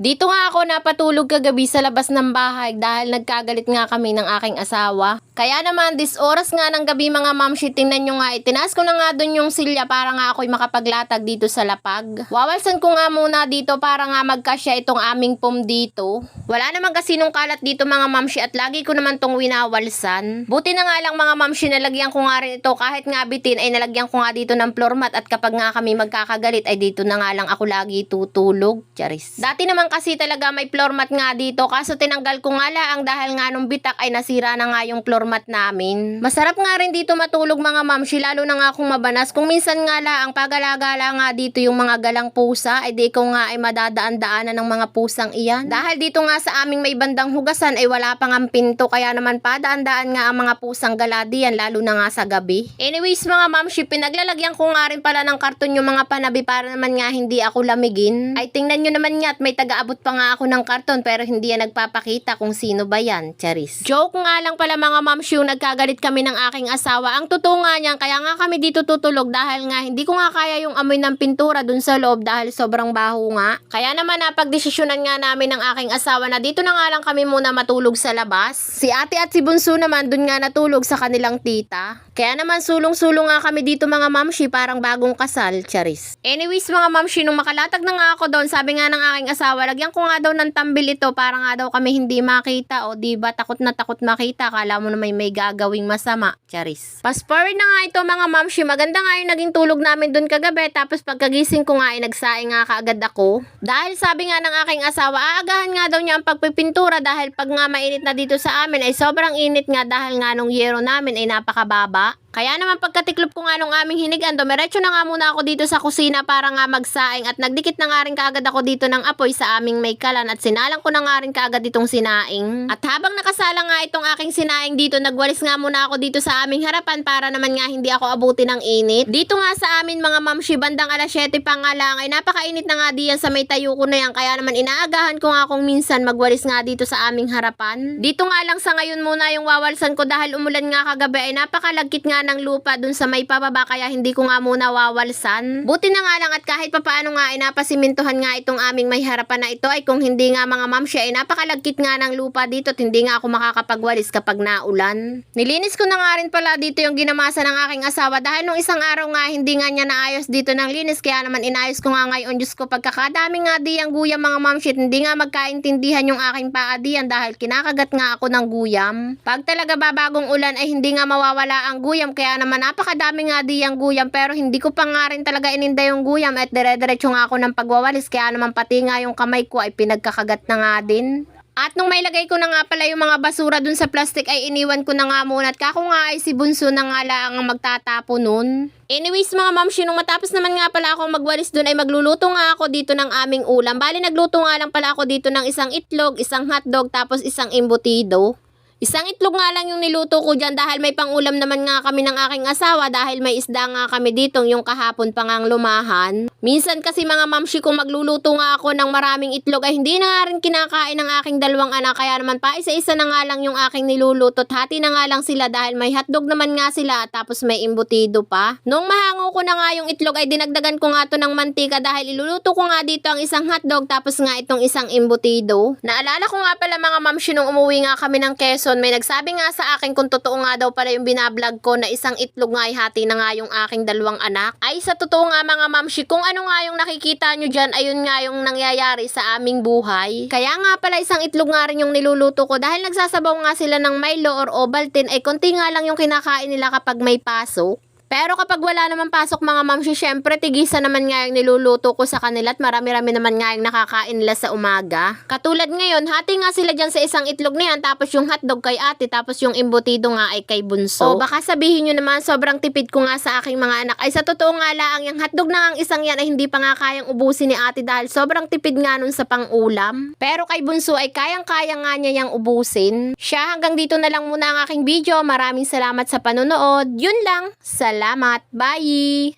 Dito nga ako napatulog kagabi sa labas ng bahay dahil nagkagalit nga kami ng aking asawa. Kaya naman, this oras nga ng gabi mga mamshi, tingnan nyo nga, itinaas ko na nga dun yung silya para nga ako'y makapaglatag dito sa lapag. Wawalsan ko nga muna dito para nga magkasya itong aming pum dito. Wala naman kasi nung kalat dito mga mamshi at lagi ko naman tong winawalsan. Buti na nga lang mga mamshi, nalagyan ko nga rin ito kahit nga bitin ay nalagyan ko nga dito ng floor mat at kapag nga kami magkakagalit ay dito na nga lang ako lagi tutulog. Charis. Dati naman kasi talaga may floor mat nga dito kaso tinanggal ko nga lang dahil nga nung bitak ay nasira na nga yung floor mat namin. Masarap nga rin dito matulog mga mamshi lalo na nga kung mabanas. Kung minsan nga lang ang pagala-gala nga dito yung mga galang pusa ay di ko nga ay madadaan-daanan ng mga pusang iyan. Dahil dito nga sa aming may bandang hugasan ay wala pang ang pinto kaya naman padaan-daan nga ang mga pusang gala diyan lalo na nga sa gabi. Anyways mga mamshi pinaglalagyan ko nga rin pala ng karton yung mga panabi para naman nga hindi ako lamigin. Ay tingnan nyo naman nga at may taga-abot pa nga ako ng karton pero hindi yan nagpapakita kung sino ba yan, Charis. Joke nga lang pala mga mamshi yung nagkagalit kami ng aking asawa. Ang totoo nga niyan kaya nga kami dito tutulog dahil nga hindi ko nga kaya yung amoy ng pintura dun sa loob dahil sobrang baho nga. Kaya naman napagdesisyonan nga namin ng aking asawa na dito na nga lang kami muna matulog sa labas. Si ate at si Bunso naman dun nga natulog sa kanilang tita. Kaya naman sulong-sulong nga kami dito mga mamshi parang bagong kasal, Charis. Anyways mga mamshi, nung makalatag na nga ako doon, sabi nga ng aking asawa, lagyan ko nga daw ng tambil ito para nga daw kami hindi makita o di ba takot na takot makita, kala mo na may may gagawing masama, Charis. Fast forward na nga ito mga mamshi, maganda nga yung naging tulog namin doon kagabi tapos pagkagising ko nga ay nagsaing nga kaagad ako. Dahil sabi nga ng aking asawa, aagahan nga daw niya ang pagpipintura dahil pag nga mainit na dito sa amin ay sobrang init nga dahil nga nung yero namin ay napakababa. は Kaya naman pagkatiklop ko nga nung aming hinigan, dumiretso na nga muna ako dito sa kusina para nga magsaing at nagdikit na nga rin kaagad ako dito ng apoy sa aming may kalan at sinalang ko na nga rin kaagad itong sinaing. At habang nakasala nga itong aking sinaing dito, nagwalis nga muna ako dito sa aming harapan para naman nga hindi ako abuti ng init. Dito nga sa amin mga mamshi, bandang alas 7 pa nga lang ay napakainit na nga diyan sa may tayo ko na yan kaya naman inaagahan ko nga kung minsan magwalis nga dito sa aming harapan. Dito nga lang sa ngayon muna yung wawalsan ko dahil umulan nga kagabi ay napakalagkit nga ng lupa dun sa may pababa kaya hindi ko nga muna wawalsan. Buti na nga lang at kahit papaano nga ay napasimintuhan nga itong aming may harapan na ito ay kung hindi nga mga mamsya ay napakalagkit nga ng lupa dito at hindi nga ako makakapagwalis kapag naulan. Nilinis ko na nga rin pala dito yung ginamasa ng aking asawa dahil nung isang araw nga hindi nga niya naayos dito ng linis kaya naman inayos ko nga ngayon Diyos ko pagkakadami nga di ang guyam mga mamshit hindi nga magkaintindihan yung aking paa dahil kinakagat nga ako ng guyam. Pag talaga babagong ulan ay hindi nga mawawala ang guyam kaya naman napakadami nga di ang guyam pero hindi ko pa nga rin talaga ininda yung guyam at dire-diretso nga ako ng pagwawalis kaya naman pati nga yung kamay ko ay pinagkakagat na nga din. At nung may lagay ko na nga pala yung mga basura dun sa plastic ay iniwan ko na nga muna at kako nga ay si Bunso na nga lang ang magtatapo nun. Anyways mga mamshi, nung matapos naman nga pala ako magwalis dun ay magluluto nga ako dito ng aming ulam. Bali nagluto nga lang pala ako dito ng isang itlog, isang hotdog, tapos isang embutido. Isang itlog nga lang yung niluto ko dyan dahil may pangulam naman nga kami ng aking asawa dahil may isda nga kami dito yung kahapon pa ngang lumahan. Minsan kasi mga mamshi kung magluluto nga ako ng maraming itlog ay hindi na nga rin kinakain ng aking dalawang anak kaya naman pa isa-isa na nga lang yung aking niluluto at hati na nga lang sila dahil may hotdog naman nga sila tapos may embutido pa. Nung mahango ko na nga yung itlog ay dinagdagan ko nga to ng mantika dahil iluluto ko nga dito ang isang hotdog tapos nga itong isang embutido. Naalala ko nga pala mga mamshi nung umuwi nga kami ng Quezon may nagsabi nga sa akin kung totoo nga daw pala yung binablog ko na isang itlog nga ay hati na nga yung aking dalawang anak. Ay sa totoo nga mga mamshi kung ano nga yung nakikita nyo dyan ayun nga yung nangyayari sa aming buhay. Kaya nga pala isang itlog nga rin yung niluluto ko dahil nagsasabaw nga sila ng Milo or Ovaltine ay konti nga lang yung kinakain nila kapag may pasok. Pero kapag wala naman pasok mga mamshi, syempre tigisa naman nga yung niluluto ko sa kanila at marami-rami naman nga yung nakakain nila sa umaga. Katulad ngayon, hati nga sila dyan sa isang itlog na yan, tapos yung hotdog kay ate, tapos yung embutido nga ay kay bunso. O baka sabihin nyo naman, sobrang tipid ko nga sa aking mga anak. Ay sa totoo nga lang, yung hotdog na ang isang yan ay hindi pa nga kayang ubusin ni ate dahil sobrang tipid nga nun sa pang-ulam. Pero kay bunso ay kayang-kaya nga niya yung ubusin. Siya hanggang dito na lang muna ang aking video. Maraming salamat sa panonood. Yun lang. Salamat. Bye!